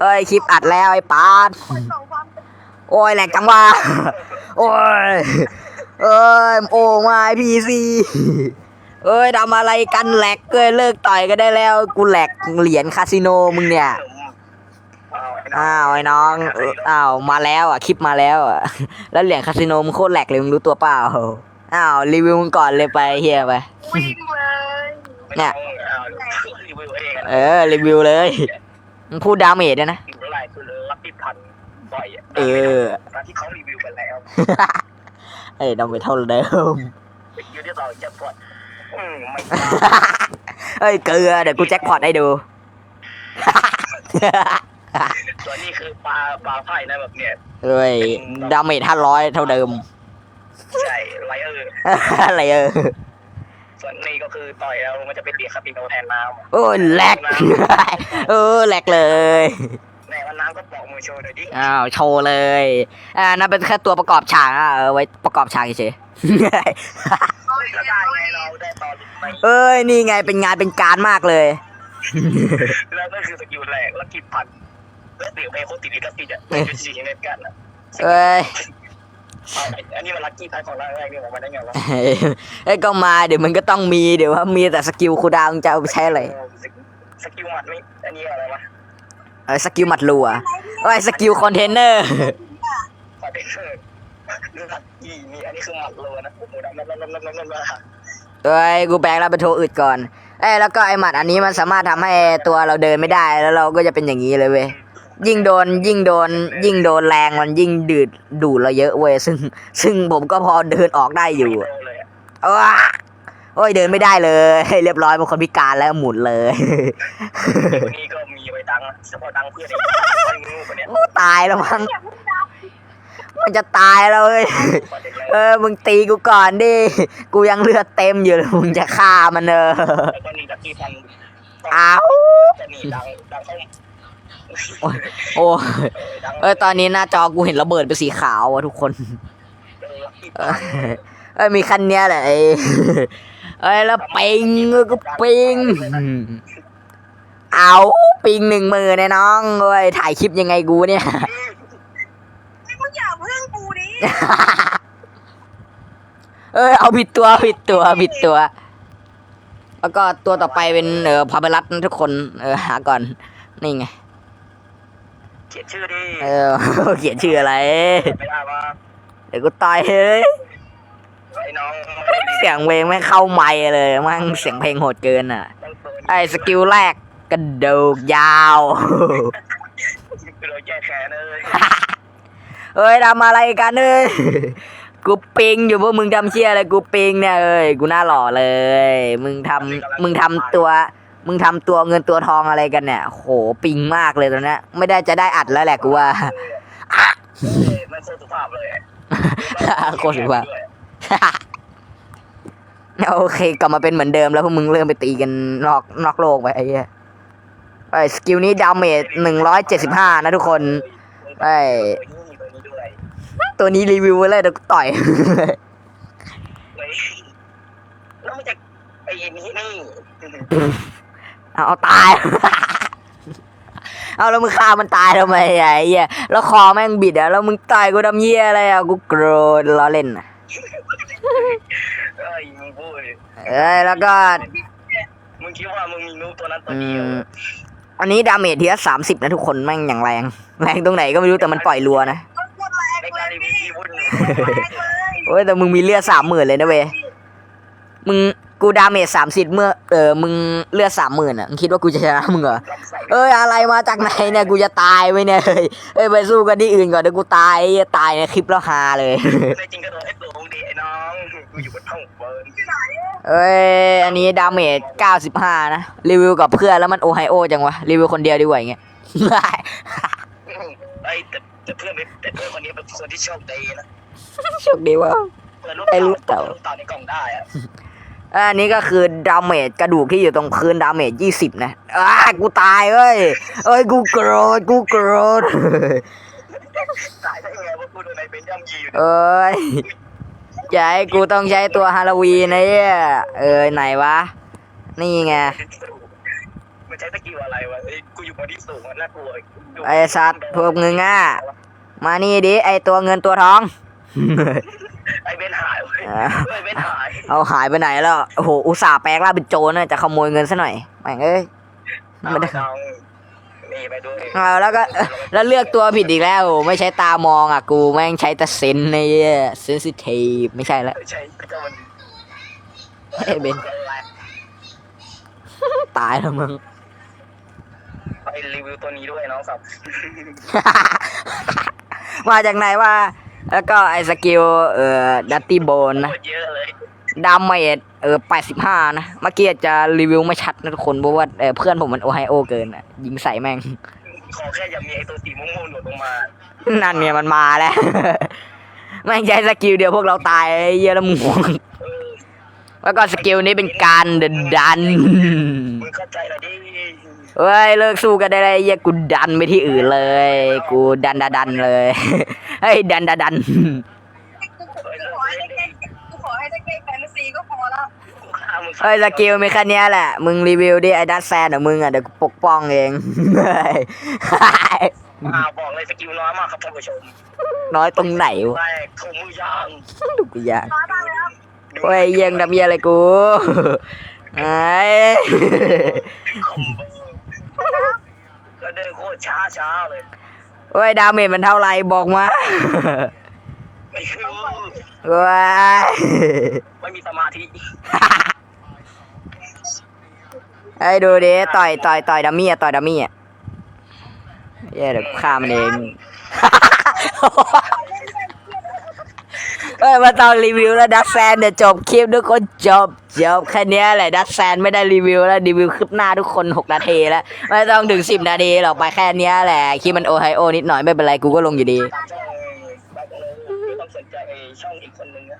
เอ้ยคลิปอัดแล้วไอ้ปานโอ้ยแหลกจังวะโอ้ยเอ้ยโอ้มาไอพีซีเอ้ยทำอะไรกันแหลกเอ้ยเลิกต่อยกันได้แล้ว กูแหลกเหรียญคาสิโนมึงเนี่ยอ้าวไอ้น้องเอออ้าวมาแล้วอะคลิปมาแล้วอะแล้วเหรียญคาสิโนมึงโคตรแหลกเลยมึงรู้ตัวเปล่าอ้าวรีวิวมึงก่อนเลยไปเฮียไปวิ่งเลยเนี่ยรีวิวเองเออรีวิวเลย มึงพูดดาเมจด้วยนะ อยู่ไรคือรับติดพันบ่อยอะเออ ตอนที่เขารีวิวไปแล้วเอ้ยดาเมจเท่าเดิมอยู่ที่เราจะปวดอืมไม่เอ้ยเกลือเดี๋ยวกูแจ็คพอตให้ดูตัวนี้คือปลาปลาไผ่นะแบบเนี้ยเอ้ยดาเมจห้าร้อยเท่าเดิม ใช่ไลเออร์อะไรเออ ส่วนนี้ก็คือต่อยแล้วมันจะเป็นเบียร์คาปิโนแทนน้โอ้ยแหลก เออแหลกเลยำแม่ว่าน้ำก็ปอกมือโชว์หน่อยดิอ้าวโชว์เลย อ่านั่นเป็นแค่ตัวประกอบฉากอะเออไว้ประกอบฉากเฉยก็ได้ไงเราได้ตอนไปๆเอ้ยนี่ไงเป็นงานเป็นการมากเลย แล้วก็คือสกิลแรกแล้วกิบพันแล้วเดี๋ยวไปโคตรติดลิขสิทธิ์อะเป็นสี่เมตรกันอะเอ้ยเอาอันนี้มันลัคกี้พันของเราแรกนี่ผมมาได้ไงวะเอ้ยก็มาเดี๋ยวมันก็ต้องมีเดี๋ยวว่ามีแต่สกิลคูลดาวน์มึงจะเอาไปใช้อะไรสกิลหมัดไม่อันนี้อะไรวะเอ้ยสกิลหมัดรัวเอ้ยสกิลคอนเทนเนอร์คอนเทนเนอร์ลัคกี้นี่อันนี้คือหมัดโลนะโอ้โหดำดำดำดำดำดำดำเอ้ยกูแปลงแล้วเป็นโทรอึดก่อนเอ้ยแล้วก็ไอหมัดอันนี้มันสามารถทำให้ตัวเราเดินไม่ได้แล้วเราก็จะเป็นอย่างนี้เลยเว้ย ยิ่งโดนยิ่งโดน ยิ่งโดนแรงมันยิ่งดืดดูดเราเยอะเว้ยซึ่ง ซึ่งผมก็พอเดินออกได้อยู่โลเลยอะเอ้อโอ้ยเดินไม่ได้เลย เรียบร้อยเป็นคนพิการแล้วหมุนเลยวันนี้ก็มีไว้ดังเฉพาะดังเพื่อนเองไม่งูคนเนี้ยโอ้ตายแล้วมั้งมันจะตายแล้วเว้ยเออมึงตีกูก่อนดิกูยังเลือดเต็มอยู่เลยมึงจะฆ่ามันเออแล้วก็นี่ลัคกี้พันอ้าว โอ้ยโอ้ยดังเออตอนนี้หน้าจอกูเห็นระเบิดเป็นสีขาวอะทุกคนลัคกี้เอพัอนเอ้ยมีคันเนี้ยแหละไอ้เอ้ยแล้วปิงก็ปิงเอาปิงหนึ่งมือเนี่ยน้องเอ้ยถ่ายคลิปยังไงกูเนี่ย มึงอย่าเพิ่งกูดิเอ้ยเอาผิดตัวผิดตัวผิดตัว แล้วก็ตัวต่อไปเป็นเออพาเบรัตนะทุกคน เออหาก่อน นี่ไงเขียนชื่อดิเออ เขียนชื่ออะไร ไม่ได้ว่าเดี๋ยวกูตายเฮ้ย ไอ้น้องเสียงเพลงไม่งเข้าไมค์เลยมั่งเสียงเพลงโหดเกินอะต้องเปิดไอ้สกิลแรกกระโดกยาว คือเราแก้แค้นเลยเอ้ยทำอะไรกันเอ้ย กูปิงอยู่พวกมึงทำเชี่ยอะไรกูปิงเนี่ยเอ้ย กูหน้าหล่อเลย มึงทำมึงทำตัว มึงทำตัวเงินตัวทองอะไรกันเนี่ย โหปิงมากเลยตอนนี้ไม่ได้จะได้อัดแล้วแหละกูว่ามันโคตรสุภาพเลยโคตรสุภาพโอเคกลับมาเป็นเหมือนเดิมแล้วพวกมึงเริ่มไปตีกันนอกนอกโลกไปไอ้เหี้ยไอ้สกิลนี้ดาเมจหนึ่งร้อยเจ็ดสิบห้านะทุกคนไอ้ตัวนี้รีวิวไว้เลยเดี๋ยวกูต่อยแล้วมันจะไอ้นี่นี่ เอาเอาตาย เอาแล้วมึงฆ่ามันตายทำไมอะไอ้เหี้ยแล้วคอแม่งบิดอะแล้วมึงต่อยกูทำเหี้ยอะไรอะกูโกรธล้อเล่นอะเอ้ยมึงพูดเอ้ยแล้วก็ มึงคิดว่ามึงมีนูตัวนั้นตัวอืเดียวมอันนี้ดาเมจทีละสามสิบนะทุกคนแม่งอย่างแรง แรงตรงไหนก็ไม่รู้แต่มันปล่อยรัวนะมันปวดแรงในเลการยรีวิวพี่ที่วุ่นแรงเลยโอ้ยแต่มึงมีเลือดสามหมื่นเลยนะเว้ยมึง กูดาเมจสามสิบเมื่อเออมึงเลือดสามหมื่นอะมึงคิดว่ากูจะชนะมึงเหรอรับใส่เอ้ยอะไรมาจากไหนเนี่ยกูจะตายไปเนี่ยเฮ้ยเอ้ยไปสู้กันที่อื่นก่อนเดี๋ยวกูตายไอ้เหี้ยตายในคลิปแล้วฮาเลยในจริงก็โดนไอ้ตัวงดีไอ้น้องกูอยู่บนห้องเบิร์นเอ้ยอันนี้ดาเมจ95นะรีวิวกับเพื่อนแล้วมันโอไฮโอจังวะรีวิวคนเดียวดีกว่าอย่างเงี้ยไอ้แต่แต่เพื่อนเป็นแต่เพื่อนคนนี้เป็นคนที่โชคดีนะโชคดีว่าเปิดลูกไอ้ลูกเต่าลูกเต่าในกล่องได้อะ อันนี้ก็คือดาเมจกระดูกที่อยู่ตรงพื้นดาเมจ20นะอ้ากูตายเอ้ยเอ้ยกูโกรธกูโกรธตายได้ไงว่ากูโดนไอ้เป็นย่ำยีอยู่เอ้ยอย่าให้กูต้องใช้ตัวฮาโลวีนนะเนี่ยเอ้ยไหนวะ นี่ไงไม่มันใช้สกิลอะไรวะเอ้ยกูอยู่บนที่สูงมันน่ากลัวยู่ไอสัตว์พวกมึงอะมานี่ดิไอตัวเงินตัวทอง ไอเบนหายเว้ยอ่าไอเบนหายเอาหายไปไหนแล้ว โอ้โห อุตส่าห์แปลงร่างเป็นโจรนะจะขโมยเงินซะหน่อยแม่งเอ้ยไม่ได้เอานี่ไปด้วยเอาแล้วก็ แล้วเลือกตัวผิดอีกแล้ว ไม่ใช้ตามองอะ กูแม่งใช้แต่เซนในเซนซิทีฟไม่ใช่แล้วใช่ก็มันไอ้เบน ตายแล้วมึง ไปรีวิวตัวนี้ด้วยน้องสับ มาจากไหนว่า แล้วก็ไอ้สกิลเอ่อดัตตี้โบนนะโคตรเยอะเลยดาเมจเออ85นะเมื่อกี้อาจจะรีวิวไม่ชัดนะทุกคนเพราะว่าเอ่อเพื่อนผมมันโอไฮโอเกินอะยิงใส่แม่ง ขอแค่อย่ามีไอตัวสีม่วงๆหลุดลงมานั่นเนี่ยมันมาแล้ว แม่งใช้สกิลเดียวพวกเราตายไอ้เหี้ยอะแล้วมึงเออแล้วก็สกิลนี้เป็นการเดินดันมึงเข้าใจเหรอดิ เฮ้ยเลิกสู้กันได้เลยอ้เหี้ยกูดันไปที่อื่นเลย กูดันดาดันเลยเฮ้ยดันดาดันขอให้ได้แค่กูขอให้ได้แค่แฟนซีก็พอแล้วเฮ้ยสกิลมีแค่เนี้ยแหละ มึงรีวิวดิไอ้ดัตแซนของมึงอะเดี๋ยวกูปกป้องเองเฮ้ยอ่าบอกเลยสกิลน้อยมากครับท่านผู้ชมน้อยตรงไหนวะแรกถุงมือยางดูกูอยากน้อยมากเลยครับเฮ้ยเยี่ยงดำเยี่ยอะไรกูไอ้ แล้วเดินโคตรช้าช้าๆเลยเฮ้ยดาเมจมันเท่าไหรบอกมา ไม่รู้ว้ายไม่มีสมาธิไอ้ดูดิต่อยต่อยต่อยดัมมี่อะต่อยดัมมี่อะเย้เดี๋ยวกูฆ่ามันเองเอ้ยมาต้องรีวิวแล้วดักแซนเดี๋ยวจบคลิปทุกคนจบจบแค่นี้แหละดักแซนไม่ได้รีวิวแล้วรีวิวคลิปหน้าทุกคน6นาทีแล้วไม่ต้องถึง10นาทีหรอกไปแค่นี้แหละคลิปมันโอไฮโอนิดหน่อยไม่เป็นไรกูก็ลงอยู่ดีไม่ต้องสนใจไอ้ช่องอีกคนนึงนะ